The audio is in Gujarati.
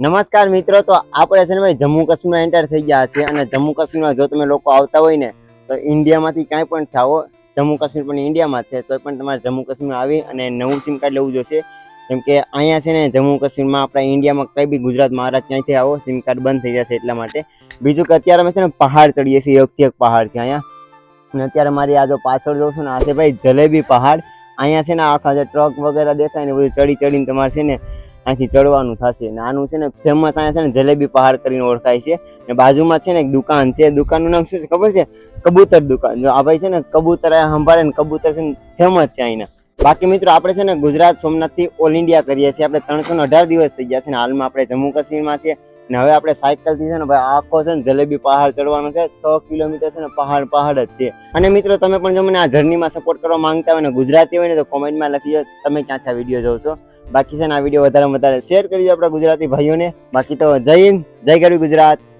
નમસ્કાર મિત્રો, તો આપણે છે ને ભાઈ જમ્મુ કાશ્મીરમાં એન્ટર થઈ ગયા છે અને જમ્મુ કાશ્મીરમાં જો તમે લોકો આવતા હોય ને, તો ઇન્ડિયામાંથી કાંઈ પણ થાઓ જમ્મુ કાશ્મીર પણ ઇન્ડિયામાં છે તો પણ તમારે જમ્મુ કાશ્મીર આવી અને નવું સિમ કાર્ડ લેવું જોશે. કેમ કે અહીંયા છે ને જમ્મુ કાશ્મીરમાં આપણા ઇન્ડિયામાં કંઈ બી ગુજરાત મહારાષ્ટ્ર ક્યાંયથી આવો સિમ કાર્ડ બંધ થઈ જશે એટલા માટે. બીજું કે અત્યારે અમે છે ને પહાડ ચડીએ છીએ એકથી એક પહાડ છે અહીંયા. અને અત્યારે મારી આ જો પાછળ જોઉં છું ને, આ છે ભાઈ જલેબી પહાડ. અહીંયા છે ને આખા જે ટ્રક વગેરે દેખાય ને બધું ચડી ચડીને તમારે છે ને અહીંથી ચડવાનું થશે ને આનું છે ને ફેમસ અહીંયા છે ને જલેબી પહાડ કરીને ઓળખાય છે ને બાજુમાં છે ને એક દુકાન છે દુકાનનું નામ શું છે ખબર છે કબૂતર દુકાન જો આ ભાઈ છે ને કબૂતર સંભાળે ને કબૂતર છે ને ફેમસ છે અહીંના બાકી મિત્રો આપણે છે ને ગુજરાત સોમનાથથી ઓલ ઇન્ડિયા કરીએ છીએ આપણે ત્રણસો ને અઢાર દિવસ થઈ ગયા છે ને હાલમાં આપણે જમ્મુ કાશ્મીરમાં છે ને હવે આપણે સાયકલથી છે ને ભાઈ આખો છે ને જલેબી પહાડ ચડવાનો છે છ કિલોમીટર છે ને પહાડ પહાડ જ છે અને મિત્રો તમે પણ જો મને આ જર્નીમાં સપોર્ટ કરવા માંગતા હોય ને ગુજરાતી હોય ને તો કોમેન્ટમાં લખી તમે ક્યાંથી આ વીડિયો જોશો બાકી છે ને આ વીડિયો વધારે વધારે શેર કરીજો આપણા ગુજરાતી ભાઈઓને. બાકી તો જય હિન્દ, જય ગરવી ગુજરાત.